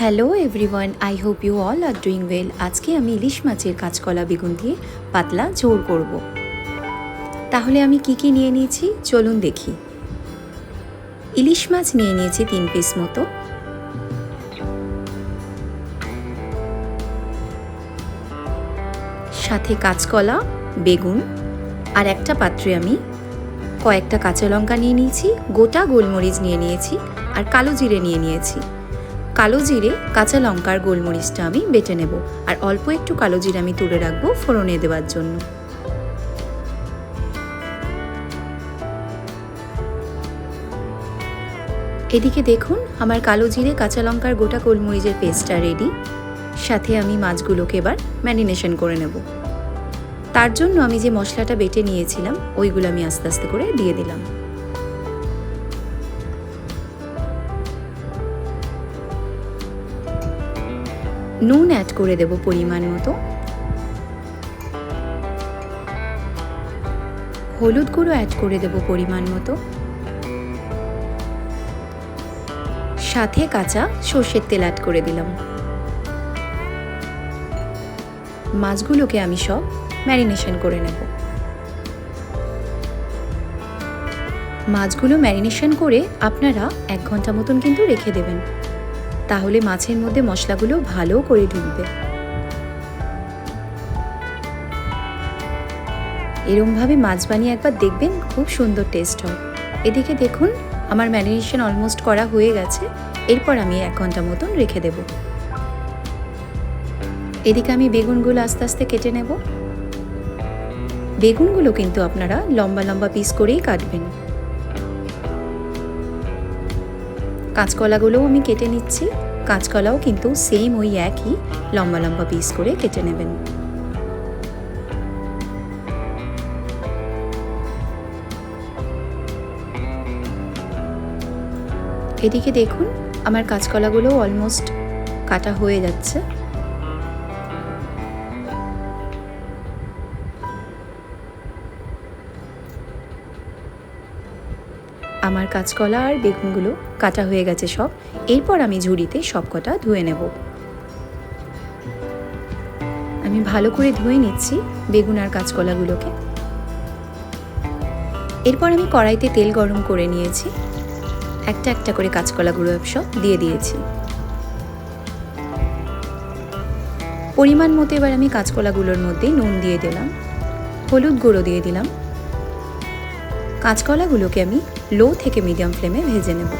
Hello everyone I hope you all are doing well আজকে আমি ইলিশ মাছের কাঁচকলা বেগুন দিয়ে পাতলা ঝোল করব। তাহলে আমি কি কি নিয়ে নিয়েছি? চলুন দেখি। ইলিশ মাছ নিয়ে নিয়েছি তিন পিস মতো। সাথে কাঁচকলা, বেগুন আর একটা পাত্রে আমি কয়েকটা কাঁচা লঙ্কা নিয়ে নিয়েছি, গোটা গোলমরিচ নিয়ে নিয়েছি আর কালো জিরে নিয়ে নিয়েছি। কালো জিরে, কাঁচা লঙ্কার গোলমরিচটা আমি বেটে নেব আর অল্প একটু কালো জিরে আমি তুলে রাখব ফোড়নে দেওয়ার জন্য। এদিকে দেখুন, আমার কালো জিরে, কাঁচা লঙ্কার গোটা গোলমরিচের পেস্টটা রেডি সাথে আমি মাছগুলোকে এবার ম্যারিনেশন করে নেব। তার জন্য আমি যে মশলাটা বেটে নিয়েছিলাম, ওইগুলো আমি আস্তে আস্তে করে দিয়ে দিলাম। নুন অ্যাড করে দেব পরিমাণ মতো। হলুদ গুঁড়ো অ্যাড করে দেব পরিমাণ মতো। সাথে কাঁচা সর্ষের তেল অ্যাড করে দিলাম। মাছগুলোকে আমি সব ম্যারিনেশন করে নেব। মাছগুলো ম্যারিনেশন করে আপনারা এক ঘণ্টা মতন কিন্তু রেখে দেবেন। তাহলে মাছের মধ্যে মশলাগুলো ভালো করে ঢুকবে। এরমভাবে মাছ বানিয়ে একবার দেখবেন খুব সুন্দর টেস্ট হয়। এদিকে দেখুন, আমার ম্যারিনেশন অলমোস্ট করা হয়ে গেছে। এরপর আমি এক ঘণ্টা মতন রেখে দেব। এদিকে আমি বেগুনগুলো আস্তে আস্তে কেটে নেব। বেগুনগুলো কিন্তু আপনারা লম্বা লম্বা পিস করেই কাটবেন। কাঁচকলাগুলোও আমি কেটে নিচ্ছি। কাঁচকলাও কিন্তু সেম ওই একই, লম্বা লম্বা পিস করে কেটে নেবেন। এদিকে দেখুন, আমার কাঁচকলাগুলো অলমোস্ট কাটা হয়ে যাচ্ছে। আমার কাঁচকলা আর বেগুনগুলো কাটা হয়ে গেছে সব। এরপর আমি ঝুড়িতে সব কটা ধুয়ে নেব। আমি ভালো করে ধুয়ে নিচ্ছি বেগুন আর কাঁচকলাগুলোকে। এরপর আমি কড়াইতে তেল গরম করে নিয়েছি। একটা একটা করে কাঁচকলাগুলো সব দিয়ে দিয়েছি। পরিমাণ মতো এবার আমি কাঁচকলাগুলোর মধ্যে নুন দিয়ে দিলাম। হলুদ গুঁড়ো দিয়ে দিলাম। কাঁচকলাগুলোকে আমি লো থেকে মিডিয়াম ফ্লেমে ভেজে নেব।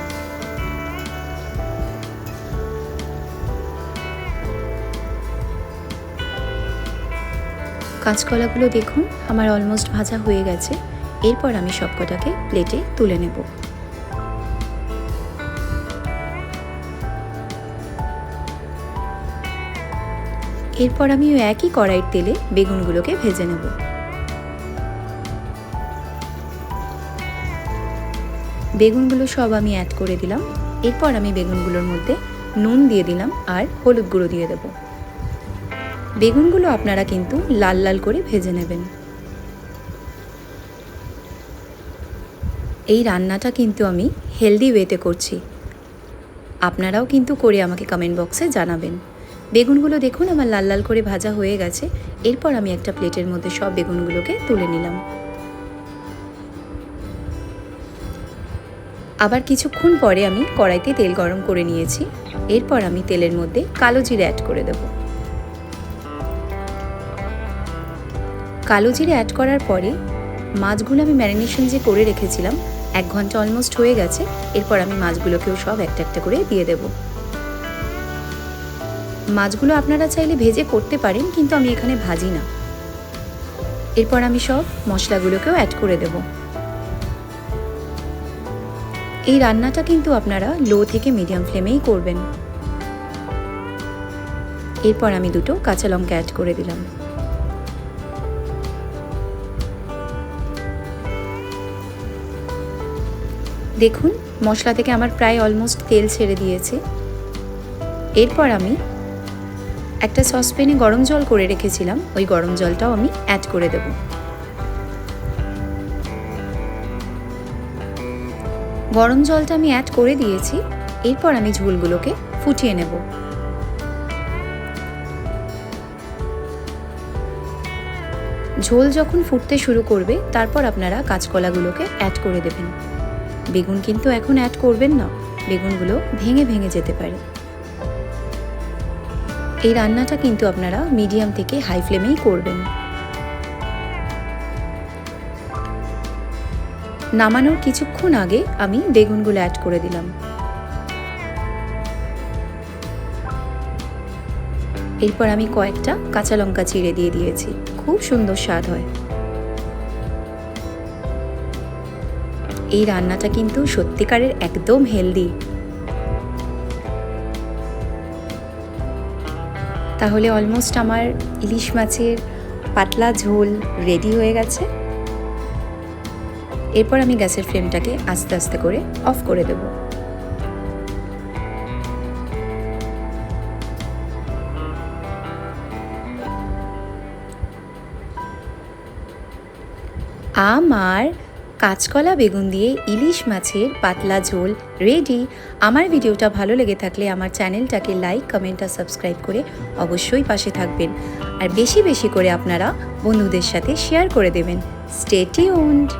কাঁচকলাগুলো দেখুন, আমার অলমোস্ট ভাজা হয়ে গেছে। এরপর আমি সবকটাকে প্লেটে তুলে নেব। এরপর আমি একই কড়াইয়ের তেলে বেগুনগুলোকে ভেজে নেব। বেগুনগুলো সব আমি অ্যাড করে দিলাম। এরপর আমি বেগুনগুলোর মধ্যে নুন দিয়ে দিলাম আর হলুদ গুঁড়ো দিয়ে দেব। বেগুনগুলো আপনারা কিন্তু লাল লাল করে ভেজে নেবেন। এই রান্নাটা কিন্তু আমি হেলদি ওয়েতে করছি। আপনারাও কিন্তু করে আমাকে কমেন্ট বক্সে জানাবেন। বেগুনগুলো দেখুন, আমার লাল লাল করে ভাজা হয়ে গেছে। এরপর আমি একটা প্লেটের মধ্যে সব বেগুনগুলোকে তুলে নিলাম। আবার কিছুক্ষণ পরে আমি কড়াইতে তেল গরম করে নিয়েছি। এরপর আমি তেলের মধ্যে কালো জিরে অ্যাড করে দেব। কালো জিরে অ্যাড করার পরে মাছগুলো আমি ম্যারিনেশন যে করে রেখেছিলাম, এক ঘণ্টা অলমোস্ট হয়ে গেছে, এরপর আমি মাছগুলোকেও সব একটা একটা করে দিয়ে দেব। মাছগুলো আপনারা চাইলে ভেজে করতে পারেন, কিন্তু আমি এখানে ভাজি না। এরপর আমি সব মশলাগুলোকেও অ্যাড করে দেবো। এই রান্নাটা কিন্তু আপনারা লো থেকে মিডিয়াম ফ্লেমেই করবেন। এরপর আমি দুটো কাঁচা লঙ্কা অ্যাড করে দিলাম। দেখুন, মশলা থেকে আমার প্রায় অলমোস্ট তেল ছেড়ে দিয়েছে। এরপর আমি একটা সসপ্যানে গরম জল করে রেখেছিলাম, ওই গরম জলটাও আমি অ্যাড করে দেবো। গরম জলটা আমি অ্যাড করে দিয়েছি। এরপর আমি ঝোলগুলোকে ফুটিয়ে নেব। ঝোল যখন ফুটতে শুরু করবে, তারপর আপনারা কাঁচকলাগুলোকে অ্যাড করে দেবেন। বেগুন কিন্তু এখন অ্যাড করবেন না, বেগুনগুলো ভেঙে ভেঙে যেতে পারে। এই রান্নাটা কিন্তু আপনারা মিডিয়াম থেকে হাই ফ্লেমেই করবেন। নামানোর কিছুক্ষণ আগে আমি বেগুনগুলো অ্যাড করে দিলাম। এরপর আমি কয়েকটা কাঁচা লঙ্কা চিড়ে দিয়ে দিয়েছি। খুব সুন্দর স্বাদ হয়। এই রান্নাটা কিন্তু সত্যিকারের একদম হেলদি তাহলে অলমোস্ট আমার ইলিশ মাছের পাতলা ঝোল রেডি হয়ে গেছে। এরপর আমি গ্যাসের ফ্লেমটাকে আস্তে আস্তে করে অফ করে দেব। আমার কাঁচকলা বেগুন দিয়ে ইলিশ মাছের পাতলা ঝোল রেডি। আমার ভিডিওটা ভালো লেগে থাকলে আমার চ্যানেলটাকে লাইক, কমেন্ট আর সাবস্ক্রাইব করে অবশ্যই পাশে থাকবেন। আর বেশি বেশি করে আপনারা বন্ধুদের সাথে শেয়ার করে দেবেন। Stay tuned